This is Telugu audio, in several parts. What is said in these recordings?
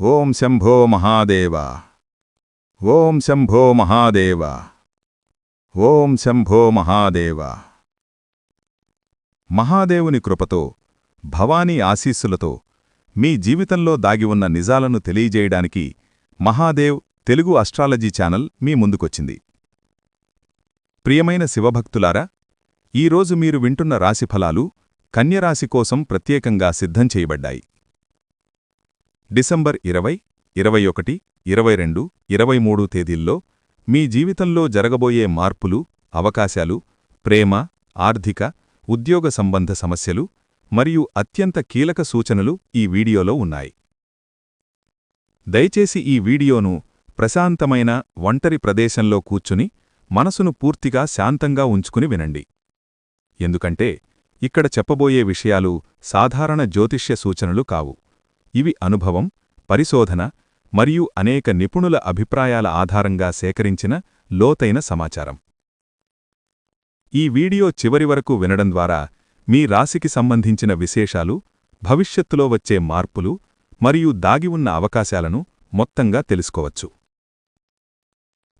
ఓం శంభో మహాదేవ. ఓం శంభో మహాదేవ. ఓం శంభో మహాదేవ. మహాదేవుని కృపతో భవానీ ఆశీస్సులతో మీ జీవితంలో దాగి ఉన్న నిజాలను తెలియజేయడానికి మహాదేవ్ తెలుగు అస్ట్రాలజీ ఛానల్ మీ ముందుకొచ్చింది. ప్రియమైన శివభక్తులారా ఈరోజు మీరు వింటున్న రాశిఫలాలు కన్యరాశి కోసం ప్రత్యేకంగా సిద్ధం చేయబడ్డాయి. డిసెంబర్ ఇరవై ఇరవై ఒకటి ఇరవై రెండు ఇరవై మూడు తేదీల్లో మీ జీవితంలో జరగబోయే మార్పులు అవకాశాలు ప్రేమ ఆర్థిక ఉద్యోగ సంబంధ సమస్యలు మరియు అత్యంత కీలక సూచనలు ఈ వీడియోలో ఉన్నాయి. దయచేసి ఈ వీడియోను ప్రశాంతమైన ఒంటరి ప్రదేశంలో కూర్చుని మనసును పూర్తిగా శాంతంగా ఉంచుకుని వినండి. ఎందుకంటే ఇక్కడ చెప్పబోయే విషయాలు సాధారణ జ్యోతిష్య సూచనలు కావు. ఇవి అనుభవం పరిశోధన మరియు అనేక నిపుణుల అభిప్రాయాల ఆధారంగా సేకరించిన లోతైన సమాచారం. ఈ వీడియో చివరి వరకు వినడం ద్వారా మీ రాశికి సంబంధించిన విశేషాలు భవిష్యత్తులో వచ్చే మార్పులు మరియు దాగి ఉన్న అవకాశాలను మొత్తంగా తెలుసుకోవచ్చు.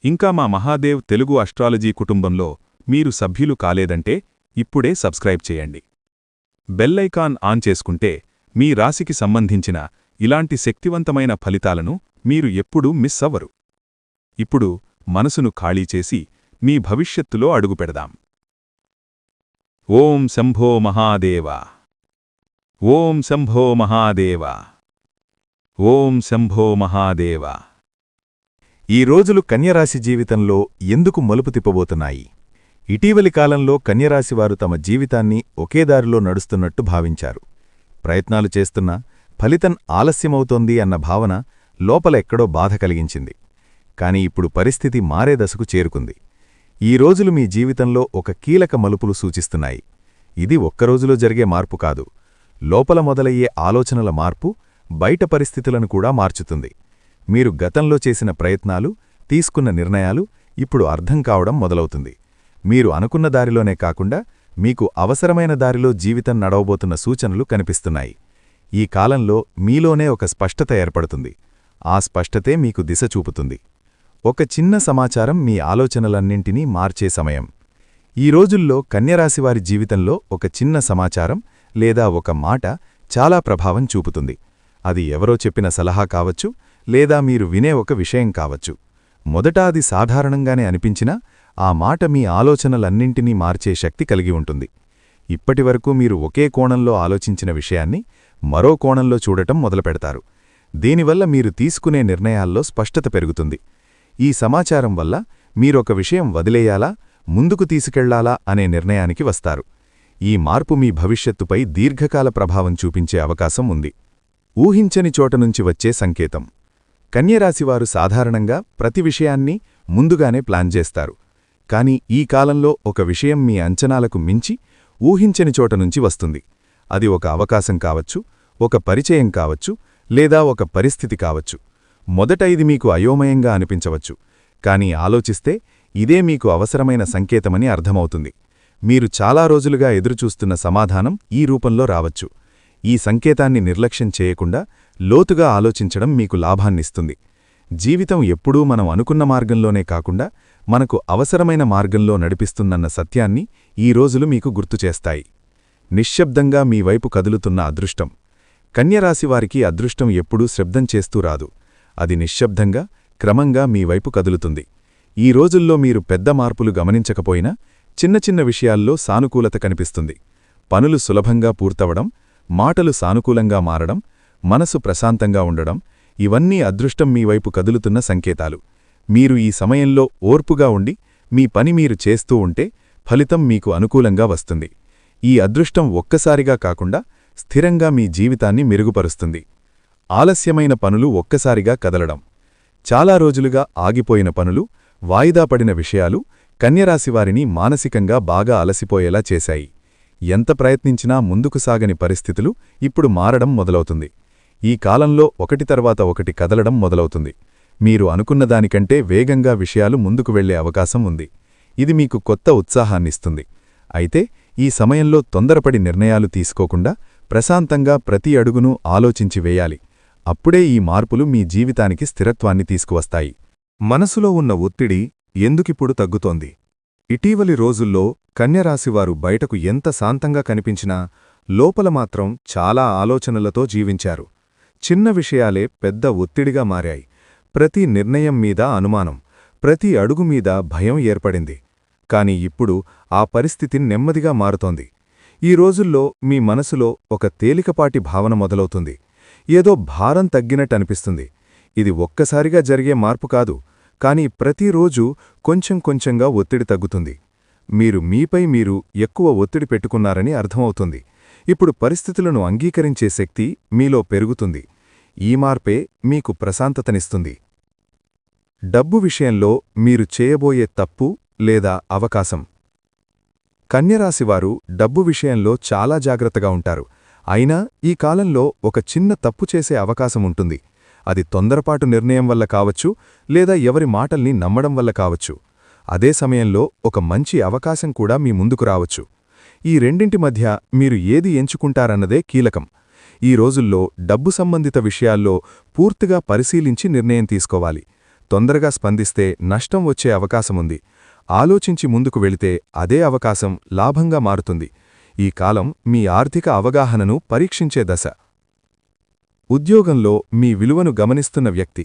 ఇంకా మా మహాదేవ్ తెలుగు అస్ట్రాలజీ కుటుంబంలో మీరు సభ్యులు కాలేదంటే ఇప్పుడే సబ్స్క్రైబ్ చేయండి. బెల్లైకాన్ ఆన్ చేసుకుంటే మీ రాశికి సంబంధించిన ఇలాంటి శక్తివంతమైన ఫలితాలను మీరు ఎప్పుడూ మిస్ అవ్వరు. ఇప్పుడు మనసును ఖాళీ చేసి మీ భవిష్యత్తులో అడుగుపెడదాం ఓం శంభో మహాదేవ. ఓం శంభో మహాదేవ. ఓం శంభో మహాదేవ. ఈ రోజులు కన్యరాశి జీవితంలో ఎందుకు మలుపు తిప్పబోతున్నాయి? ఇటీవలి కాలంలో కన్యరాశివారు తమ జీవితాన్ని ఒకే దారిలో నడుస్తున్నట్టు భావించారు. ప్రయత్నాలు చేస్తున్నా ఫలితం ఆలస్యమవుతోంది అన్న భావన లోపల ఎక్కడో బాధ కలిగించింది. కాని ఇప్పుడు పరిస్థితి మారే దశకు చేరుకుంది. ఈ రోజులు మీ జీవితంలో ఒక కీలక మలుపులు సూచిస్తున్నాయి. ఇది ఒక్కరోజులో జరిగే మార్పు కాదు. లోపల మొదలయ్యే ఆలోచనల మార్పు బయట పరిస్థితులను కూడా మార్చుతుంది. మీరు గతంలో చేసిన ప్రయత్నాలు తీసుకున్న నిర్ణయాలు ఇప్పుడు అర్థం కావడం మొదలవుతుంది. మీరు అనుకున్న దారిలోనే కాకుండా మీకు అవసరమైన దారిలో జీవితం నడవబోతున్న సూచనలు కనిపిస్తున్నాయి. ఈ కాలంలో మీలోనే ఒక స్పష్టత ఏర్పడుతుంది. ఆ స్పష్టతే మీకు దిశ చూపుతుంది. ఒక చిన్న సమాచారం మీ ఆలోచనలన్నింటినీ మార్చే సమయం. ఈ రోజుల్లో కన్యరాశివారి జీవితంలో ఒక చిన్న సమాచారం లేదా ఒక మాట చాలా ప్రభావం చూపుతుంది. అది ఎవరో చెప్పిన సలహా కావచ్చు లేదా మీరు వినే ఒక విషయం కావచ్చు. మొదట అది సాధారణంగానే అనిపించినా ఆ మాట మీ ఆలోచనలన్నింటినీ మార్చే శక్తి కలిగి ఉంటుంది. ఇప్పటివరకు మీరు ఒకే కోణంలో ఆలోచించిన విషయాన్ని మరో కోణంలో చూడటం మొదలుపెడతారు. దీనివల్ల మీరు తీసుకునే నిర్ణయాల్లో స్పష్టత పెరుగుతుంది. ఈ సమాచారం వల్ల మీరొక విషయం వదిలేయాలా ముందుకు తీసుకెళ్ళాలా అనే నిర్ణయానికి వస్తారు. ఈ మార్పు మీ భవిష్యత్తుపై దీర్ఘకాల ప్రభావం చూపించే అవకాశం ఉంది. ఊహించని చోటనుంచి వచ్చే సంకేతం. కన్యరాశివారు సాధారణంగా ప్రతి విషయాన్ని ముందుగానే ప్లాన్ చేస్తారు. కాని ఈ కాలంలో ఒక విషయం మీ అంచనాలకు మించి ఊహించని చోటనుంచి వస్తుంది. అది ఒక అవకాశం కావచ్చు ఒక పరిచయం కావచ్చు లేదా ఒక పరిస్థితి కావచ్చు. మొదట ఇది మీకు అయోమయంగా అనిపించవచ్చు కానీ ఆలోచిస్తే ఇదే మీకు అవసరమైన సంకేతమని అర్థమవుతుంది. మీరు చాలా రోజులుగా ఎదురుచూస్తున్న సమాధానం ఈ రూపంలో రావచ్చు. ఈ సంకేతాన్ని నిర్లక్ష్యం చేయకుండా లోతుగా ఆలోచించడం మీకు లాభాన్నిస్తుంది. జీవితం ఎప్పుడూ మనం అనుకున్న మార్గంలోనే కాకుండా మనకు అవసరమైన మార్గంలో నడిపిస్తుందన్న సత్యాన్ని ఈ రోజులు మీకు గుర్తుచేస్తాయి నిశ్శబ్దంగా మీ వైపు కదులుతున్న అదృష్టం. కన్యరాశివారికి అదృష్టం ఎప్పుడూ శబ్దం చేస్తూ రాదు. అది నిశ్శబ్దంగా క్రమంగా మీ వైపు కదులుతుంది. ఈ రోజుల్లో మీరు పెద్ద మార్పులు గమనించకపోయినా చిన్న చిన్న విషయాల్లో సానుకూలత కనిపిస్తుంది. పనులు సులభంగా పూర్తవడం మాటలు సానుకూలంగా మారడం మనసు ప్రశాంతంగా ఉండడం ఇవన్నీ అదృష్టం మీ వైపు కదులుతున్న సంకేతాలు. మీరు ఈ సమయంలో ఓర్పుగా ఉండి మీ పని మీరు చేస్తూ ఉంటే ఫలితం మీకు అనుకూలంగా వస్తుంది. ఈ అదృష్టం ఒక్కసారిగా కాకుండా స్థిరంగా మీ జీవితాన్ని మెరుగుపరుస్తుంది. ఆలస్యమైన పనులు ఒక్కసారిగా కదలడం. చాలా రోజులుగా ఆగిపోయిన పనులు వాయిదా పడిన విషయాలు కన్యరాశివారిని మానసికంగా బాగా అలసిపోయేలా చేశాయి. ఎంత ప్రయత్నించినా ముందుకు సాగని పరిస్థితులు ఇప్పుడు మారడం మొదలవుతుంది. ఈ కాలంలో ఒకటి తర్వాత ఒకటి కదలడం మొదలవుతుంది. మీరు అనుకున్నదానికంటే వేగంగా విషయాలు ముందుకు వెళ్ళే అవకాశం ఉంది. ఇది మీకు కొత్త ఉత్సాహాన్నిస్తుంది. అయితే ఈ సమయంలో తొందరపడి నిర్ణయాలు తీసుకోకుండా ప్రశాంతంగా ప్రతి అడుగునూ ఆలోచించి వేయాలి. అప్పుడే ఈ మార్పులు మీ జీవితానికి స్థిరత్వాన్ని తీసుకువస్తాయి. మనసులో ఉన్న ఒత్తిడి ఎందుకిప్పుడు తగ్గుతోంది? ఇటీవలి రోజుల్లో కన్యరాశివారు బయటకు ఎంత శాంతంగా కనిపించినా లోపల మాత్రం చాలా ఆలోచనలతో జీవించారు. చిన్న విషయాలే పెద్ద ఒత్తిడిగా మారాయి. ప్రతి నిర్ణయం మీద అనుమానం ప్రతి అడుగు మీద భయం ఏర్పడింది. కాని ఇప్పుడు ఆ పరిస్థితి నెమ్మదిగా మారుతోంది. ఈ రోజుల్లో మీ మనసులో ఒక తేలికపాటి భావన మొదలవుతుంది. ఏదో భారం తగ్గినట్టనిపిస్తుంది ఇది ఒక్కసారిగా జరిగే మార్పు కాదు కాని ప్రతిరోజు కొంచెం కొంచెంగా ఒత్తిడి తగ్గుతుంది. మీరు మీపై మీరు ఎక్కువ ఒత్తిడి పెట్టుకున్నారని అర్థమవుతుంది. ఇప్పుడు పరిస్థితులను అంగీకరించే శక్తి మీలో పెరుగుతుంది. ఈ మార్పే మీకు ప్రశాంతతనిస్తుంది. డబ్బు విషయంలో మీరు చేయబోయే తప్పు లేదా అవకాశం. కన్యరాశివారు డబ్బు విషయంలో చాలా జాగ్రత్తగా ఉంటారు. అయినా ఈ కాలంలో ఒక చిన్న తప్పు చేసే అవకాశం ఉంటుంది. అది తొందరపాటు నిర్ణయం వల్ల కావచ్చు లేదా ఎవరి మాటల్ని నమ్మడం వల్ల కావచ్చు. అదే సమయంలో ఒక మంచి అవకాశం కూడా మీ ముందుకు రావచ్చు. ఈ రెండింటి మధ్య మీరు ఏది ఎంచుకుంటారన్నదే కీలకం. ఈ రోజుల్లో డబ్బు సంబంధిత విషయాల్లో పూర్తిగా పరిశీలించి నిర్ణయం తీసుకోవాలి. తొందరగా స్పందిస్తే నష్టం వచ్చే అవకాశముంది. ఆలోచించి ముందుకు వెళితే అదే అవకాశం లాభంగా మారుతుంది. ఈ కాలం మీ ఆర్థిక అవగాహనను పరీక్షించే దశ. ఉద్యోగంలో మీ విలువను గమనిస్తున్న వ్యక్తి.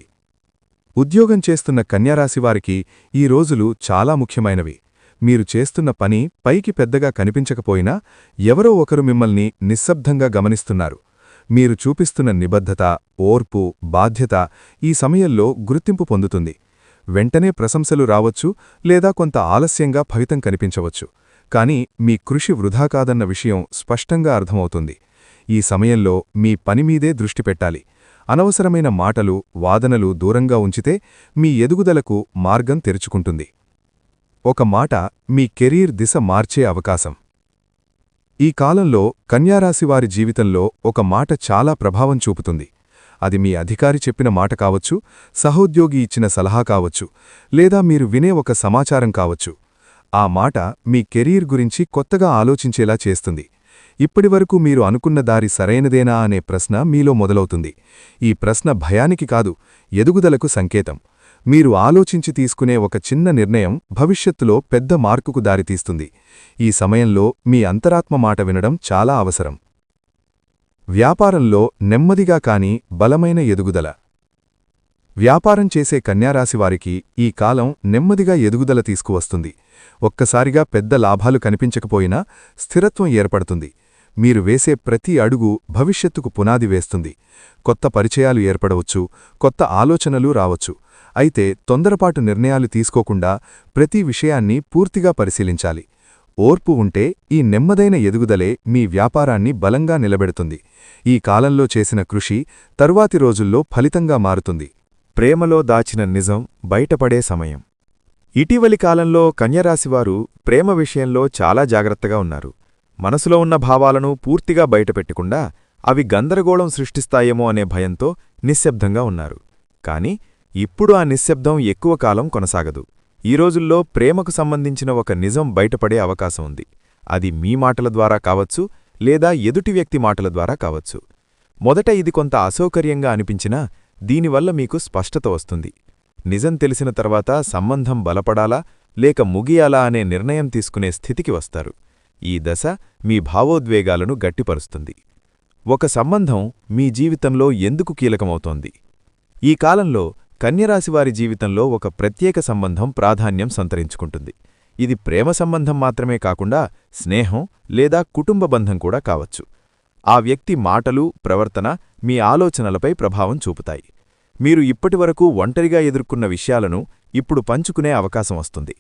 ఉద్యోగం చేస్తున్న కన్యారాశివారికి ఈ రోజులు చాలా ముఖ్యమైనవి. మీరు చేస్తున్న పని పైకి పెద్దగా కనిపించకపోయినా ఎవరో ఒకరు మిమ్మల్ని నిశ్శబ్దంగా గమనిస్తున్నారు. మీరు చూపిస్తున్న నిబద్ధత ఓర్పు బాధ్యత ఈ సమయంలో గుర్తింపు పొందుతుంది. వెంటనే ప్రశంసలు రావచ్చు లేదా కొంత ఆలస్యంగా ఫలితం కనిపించవచ్చు. కాని మీ కృషి వృధా కాదన్న విషయం స్పష్టంగా అర్థమవుతుంది. ఈ సమయంలో మీ పనిమీదే దృష్టి పెట్టాలి. అనవసరమైన మాటలు వాదనలు దూరంగా ఉంచితే మీ ఎదుగుదలకు మార్గం తెరుచుకుంటుంది. ఒక మాట మీ కెరీర్ దిశ మార్చే అవకాశం. ఈ కాలంలో కన్యారాశివారి జీవితంలో ఒక మాట చాలా ప్రభావం చూపుతుంది. అది మీ అధికారి చెప్పిన మాట కావచ్చు సహోద్యోగి ఇచ్చిన సలహా కావచ్చు లేదా మీరు వినే ఒక సమాచారం కావచ్చు. ఆ మాట మీ కెరీర్ గురించి కొత్తగా ఆలోచించేలా చేస్తుంది. ఇప్పటివరకు మీరు అనుకున్న దారి సరైనదేనా అనే ప్రశ్న మీలో మొదలవుతుంది. ఈ ప్రశ్న భయానికి కాదు ఎదుగుదలకు సంకేతం. మీరు ఆలోచించి తీసుకునే ఒక చిన్న నిర్ణయం భవిష్యత్తులో పెద్ద మార్కుకు దారితీస్తుంది. ఈ సమయంలో మీ అంతరాత్మ మాట వినడం చాలా అవసరం. వ్యాపారంలో నెమ్మదిగా కాని బలమైన ఎదుగుదల. వ్యాపారం చేసే కన్యారాశివారికి ఈ కాలం నెమ్మదిగా ఎదుగుదల తీసుకువస్తుంది. ఒక్కసారిగా పెద్ద లాభాలు కనిపించకపోయినా స్థిరత్వం ఏర్పడుతుంది. మీరు వేసే ప్రతి అడుగు భవిష్యత్తుకు పునాది వేస్తుంది. కొత్త పరిచయాలు ఏర్పడవచ్చు కొత్త ఆలోచనలు రావచ్చు. అయితే తొందరపాటు నిర్ణయాలు తీసుకోకుండా ప్రతి విషయాన్ని పూర్తిగా పరిశీలించాలి. ఓర్పు ఉంటే ఈ నెమ్మదైన ఎదుగుదలే మీ వ్యాపారాన్ని బలంగా నిలబెడుతుంది. ఈ కాలంలో చేసిన కృషి తరువాతి రోజుల్లో ఫలితంగా మారుతుంది. ప్రేమలో దాచిన నిజం బయటపడే సమయం. ఇటీవలి కాలంలో కన్యరాశివారు ప్రేమ విషయంలో చాలా జాగ్రత్తగా ఉన్నారు. మనసులో ఉన్న భావాలను పూర్తిగా బయటపెట్టకుండా అవి గందరగోళం సృష్టిస్తాయేమో అనే భయంతో నిశ్శబ్దంగా ఉన్నారు. కాని ఇప్పుడు ఆ నిశ్శబ్దం ఎక్కువ కాలం కొనసాగదు. ఈ రోజుల్లో ప్రేమకు సంబంధించిన ఒక నిజం బయటపడే అవకాశం ఉంది. అది మీ మాటల ద్వారా కావచ్చు లేదా ఎదుటి వ్యక్తి మాటల ద్వారా కావచ్చు. మొదట ఇది కొంత అసౌకర్యంగా అనిపించినా దీనివల్ల మీకు స్పష్టత వస్తుంది. నిజం తెలిసిన తర్వాత సంబంధం బలపడాలా లేక ముగియాలా అనే నిర్ణయం తీసుకునే స్థితికి వస్తారు. ఈ దశ మీ భావోద్వేగాలను గట్టిపరుస్తుంది. ఒక సంబంధం మీ జీవితంలో ఎందుకు కీలకమవుతోంది? ఈ కాలంలో కన్యరాశివారి జీవితంలో ఒక ప్రత్యేక సంబంధం ప్రాధాన్యం సంతరించుకుంటుంది. ఇది ప్రేమ సంబంధం మాత్రమే కాకుండా స్నేహం లేదా కుటుంబ బంధం కూడా కావచ్చు. ఆ వ్యక్తి మాటలు ప్రవర్తన మీ ఆలోచనలపై ప్రభావం చూపుతాయి. మీరు ఇప్పటివరకు ఒంటరిగా ఎదుర్కొన్న విషయాలను ఇప్పుడు పంచుకునే అవకాశం వస్తుంది.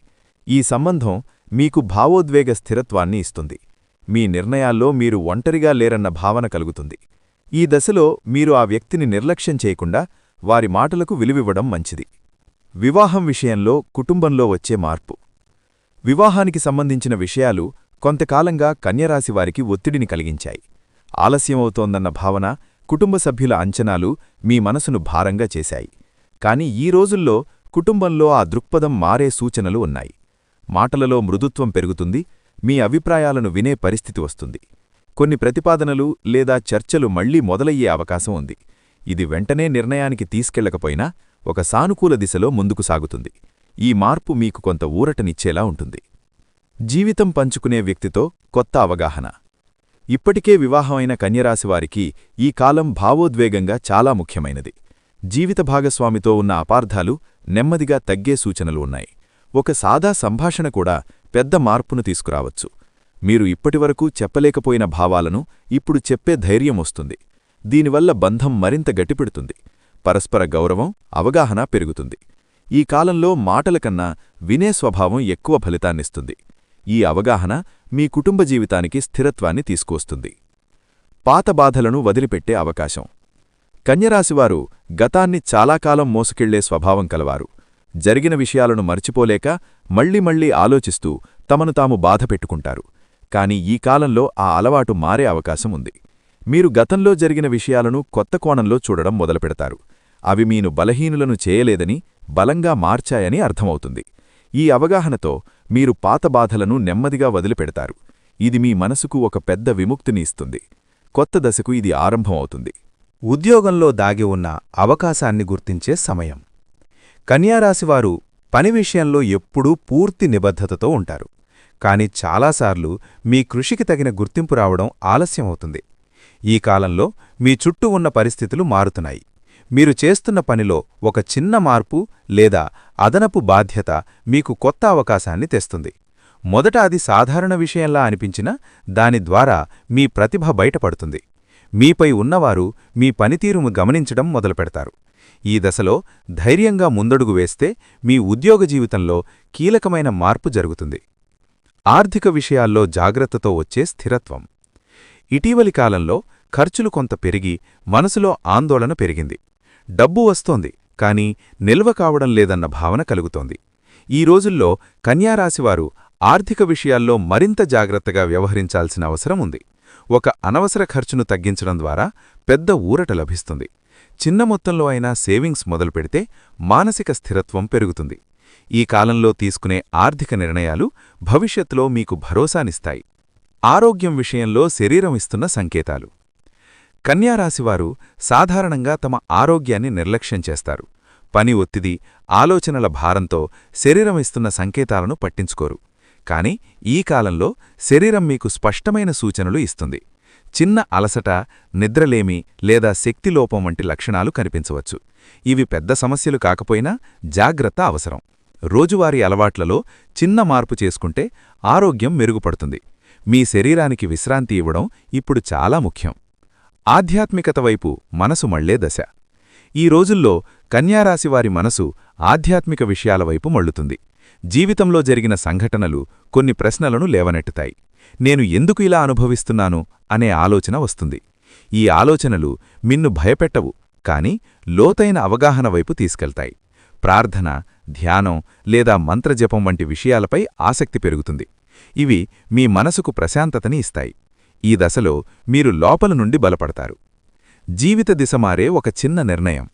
ఈ సంబంధం మీకు భావోద్వేగ స్థిరత్వాన్ని ఇస్తుంది. మీ నిర్ణయాల్లో మీరు ఒంటరిగా లేరన్న భావన కలుగుతుంది. ఈ దశలో మీరు ఆ వ్యక్తిని నిర్లక్ష్యం చేయకుండా వారి మాటలకు విలువివ్వడం మంచిది. వివాహం విషయంలో కుటుంబంలో వచ్చే మార్పు. వివాహానికి సంబంధించిన విషయాలు కొంతకాలంగా కన్యరాశివారికి ఒత్తిడిని కలిగించాయి. ఆలస్యమవుతోందన్న భావన కుటుంబ సభ్యుల అంచనాలు మీ మనసును భారంగా చేశాయి. కాని ఈ రోజుల్లో కుటుంబంలో ఆ దృక్పథం మారే సూచనలు ఉన్నాయి. మాటలలో మృదుత్వం పెరుగుతుంది మీ అభిప్రాయాలను వినే పరిస్థితి వస్తుంది. కొన్ని ప్రతిపాదనలు లేదా చర్చలు మళ్ళీ మొదలయ్యే అవకాశం ఉంది. ఇది వెంటనే నిర్ణయానికి తీసుకెళ్ళకపోయినా ఒక సానుకూల దిశలో ముందుకు సాగుతుంది. ఈ మార్పు మీకు కొంత ఊరటనిచ్చేలా ఉంటుంది. జీవితం పంచుకునే వ్యక్తితో కొత్త అవగాహన. ఇప్పటికే వివాహమైన కన్యరాశివారికి ఈ కాలం భావోద్వేగంగా చాలా ముఖ్యమైనది. జీవిత భాగస్వామితో ఉన్న అపార్థాలు నెమ్మదిగా తగ్గే సూచనలు ఉన్నాయి. ఒక సాదా సంభాషణ కూడా పెద్ద మార్పును తీసుకురావచ్చు. మీరు ఇప్పటివరకు చెప్పలేకపోయిన భావాలను ఇప్పుడు చెప్పే ధైర్యం వస్తుంది. దీనివల్ల బంధం మరింత గట్టిపెడుతుంది. పరస్పర గౌరవం అవగాహన పెరుగుతుంది. ఈ కాలంలో మాటల కన్నా వినే స్వభావం ఎక్కువ ఫలితాన్నిస్తుంది. ఈ అవగాహన మీ కుటుంబ జీవితానికి స్థిరత్వాన్ని తీసుకువస్తుంది. పాత బాధలను వదిలిపెట్టే అవకాశం. కన్యరాశివారు గతాన్ని చాలాకాలం మోసుకెళ్ళే స్వభావం కలవారు. జరిగిన విషయాలను మర్చిపోలేక మళ్ళీ మళ్ళీ ఆలోచిస్తూ తమను తాము బాధ పెట్టుకుంటారు. కాని ఈ కాలంలో ఆ అలవాటు మారే అవకాశం ఉంది. మీరు గతంలో జరిగిన విషయాలను కొత్త కోణంలో చూడడం మొదలుపెడతారు. అవి మీను బలహీనులను చేయలేదని బలంగా మార్చాయని అర్థమవుతుంది. ఈ అవగాహనతో మీరు పాత బాధలను నెమ్మదిగా వదిలిపెడతారు. ఇది మీ మనసుకు ఒక పెద్ద విముక్తిని ఇస్తుంది. కొత్త దశకు ఇది ఆరంభమవుతుంది. ఉద్యోగంలో దాగి ఉన్న అవకాశాన్ని గుర్తించే సమయం. కన్యారాశివారు పని విషయంలో ఎప్పుడూ పూర్తి నిబద్ధతతో ఉంటారు. కాని చాలాసార్లు మీ కృషికి తగిన గుర్తింపు రావడం ఆలస్యమవుతుంది. ఈ కాలంలో మీ చుట్టూ ఉన్న పరిస్థితులు మారుతున్నాయి. మీరు చేస్తున్న పనిలో ఒక చిన్న మార్పు లేదా అదనపు బాధ్యత మీకు కొత్త అవకాశాన్ని తెస్తుంది. మొదట అది సాధారణ విషయంలా అనిపించినా దాని ద్వారా మీ ప్రతిభ బయటపడుతుంది. మీపై ఉన్నవారు మీ పనితీరును గమనించడం మొదలుపెడతారు. ఈ దశలో ధైర్యంగా ముందడుగు వేస్తే మీ ఉద్యోగ జీవితంలో కీలకమైన మార్పు జరుగుతుంది. ఆర్థిక విషయాల్లో జాగ్రత్తతో వచ్చే స్థిరత్వం. ఇటీవలి కాలంలో ఖర్చులు కొంత పెరిగి మనసులో ఆందోళన పెరిగింది. డబ్బు వస్తోంది కాని నిల్వ కావడం లేదన్న భావన కలుగుతోంది. ఈ రోజుల్లో కన్యారాశివారు ఆర్థిక విషయాల్లో మరింత జాగ్రత్తగా వ్యవహరించాల్సిన అవసరం ఉంది. ఒక అనవసర ఖర్చును తగ్గించడం ద్వారా పెద్ద ఊరట లభిస్తుంది. చిన్న మొత్తంలో అయినా సేవింగ్స్ మొదలుపెడితే మానసిక స్థిరత్వం పెరుగుతుంది. ఈ కాలంలో తీసుకునే ఆర్థిక నిర్ణయాలు భవిష్యత్తులో మీకు భరోసానిస్తాయి. ఆరోగ్యం విషయంలో శరీరం ఇస్తున్న సంకేతాలు. కన్యారాశివారు సాధారణంగా తమ ఆరోగ్యాన్ని నిర్లక్ష్యం చేస్తారు. పని ఒత్తిడి ఆలోచనల భారంతో శరీరం ఇస్తున్న సంకేతాలను పట్టించుకోరు. కాని ఈ కాలంలో శరీరం మీకు స్పష్టమైన సూచనలు ఇస్తుంది. చిన్న అలసట నిద్రలేమి లేదా శక్తిలోపం వంటి లక్షణాలు కనిపించవచ్చు. ఇవి పెద్ద సమస్యలు కాకపోయినా జాగ్రత్త అవసరం. రోజువారీ అలవాట్లలో చిన్న మార్పు చేసుకుంటే ఆరోగ్యం మెరుగుపడుతుంది. మీ శరీరానికి విశ్రాంతి ఇవ్వడం ఇప్పుడు చాలా ముఖ్యం. ఆధ్యాత్మికత వైపు మనసు మళ్ళే దశ. ఈ రోజుల్లో కన్యారాశివారి మనసు ఆధ్యాత్మిక విషయాల వైపు మళ్ళుతుంది. జీవితంలో జరిగిన సంఘటనలు కొన్ని ప్రశ్నలను లేవనెట్టుతాయి నేను ఎందుకు ఇలా అనుభవిస్తున్నాను అనే ఆలోచన వస్తుంది. ఈ ఆలోచనలు మిన్ను భయపెట్టవు కాని లోతైన అవగాహన వైపు తీసుకెళ్తాయి. ప్రార్థన ధ్యానం లేదా మంత్రజపం వంటి విషయాలపై ఆసక్తి పెరుగుతుంది. ఇవి మీ మనసుకు ప్రశాంతతని ఇస్తాయి. ఈ దశలో మీరు లోపల నుండి బలపడతారు. జీవిత దిశ మారే ఒక చిన్న నిర్ణయం.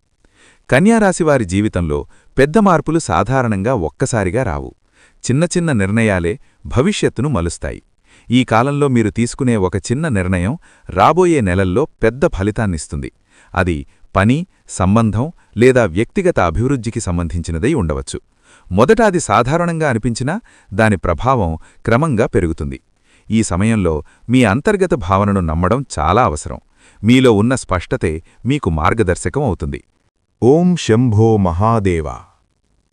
కన్యారాశివారి జీవితంలో పెద్ద మార్పులు సాధారణంగా ఒక్కసారిగా రావు. చిన్న చిన్న నిర్ణయాలే భవిష్యత్తును మలుస్తాయి. ఈ కాలంలో మీరు తీసుకునే ఒక చిన్న నిర్ణయం రాబోయే నెలల్లో పెద్ద ఫలితాన్నిస్తుంది. అది పని సంబంధం లేదా వ్యక్తిగత అభివృద్ధికి సంబంధించినదై ఉండవచ్చు. మొదట అది సాధారణంగా అనిపించినా దాని ప్రభావం క్రమంగా పెరుగుతుంది. ఈ సమయంలో మీ అంతర్గత భావనను నమ్మడం చాలా అవసరం. మీలో ఉన్న స్పష్టతే మీకు మార్గదర్శకం అవుతుంది. ఓం శంభో మహాదేవ.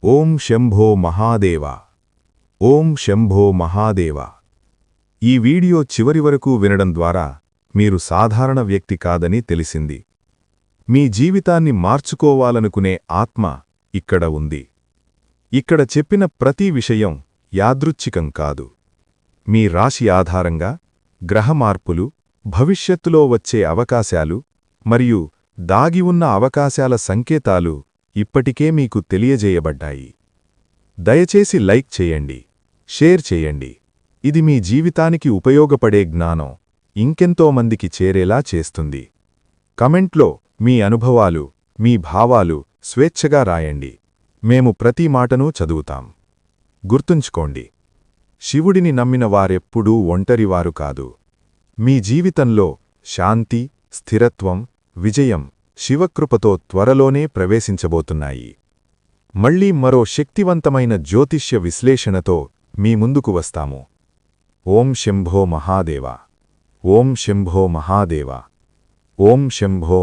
ఓం శంభో మహాదేవ. ఓం శంభో మహాదేవ. ఈ వీడియో చివరి వరకు వినడం ద్వారా మీరు సాధారణ వ్యక్తి కాదని తెలిసింది. మీ జీవితాన్ని మార్చుకోవాలనుకునే ఆత్మ ఇక్కడ ఉంది. ఇక్కడ చెప్పిన ప్రతి విషయం యాదృచ్ఛికం కాదు. మీ రాశి ఆధారంగా గ్రహమార్పులు భవిష్యత్తులో వచ్చే అవకాశాలు మరియు దాగి ఉన్న అవకాశాల సంకేతాలు ఇప్పటికే మీకు తెలియజేయబడ్డాయి. దయచేసి లైక్ చేయండి షేర్ చేయండి. ఇది మీ జీవితానికి ఉపయోగపడే జ్ఞానం ఇంకెంతోమందికి చేరేలా చేస్తుంది. కమెంట్లో మీ అనుభవాలు మీ భావాలు స్వేచ్ఛగా రాయండి. మేము ప్రతి మాటనూ చదువుతాం. గుర్తుంచుకోండి. శివుడిని నమ్మిన వారెప్పుడూ ఒంటరివారు కాదు. మీ జీవితంలో శాంతి స్థిరత్వం విజయం శివకృపతో త్వరలోనే ప్రవేశించబోతున్నాయి. మళ్ళీ మరో శక్తివంతమైన జ్యోతిష్య విశ్లేషణతో మీ ముందుకు వస్తాము. ఓం శంభో మహాదేవ. ఓం శంభో మహాదేవ. ఓం శంభో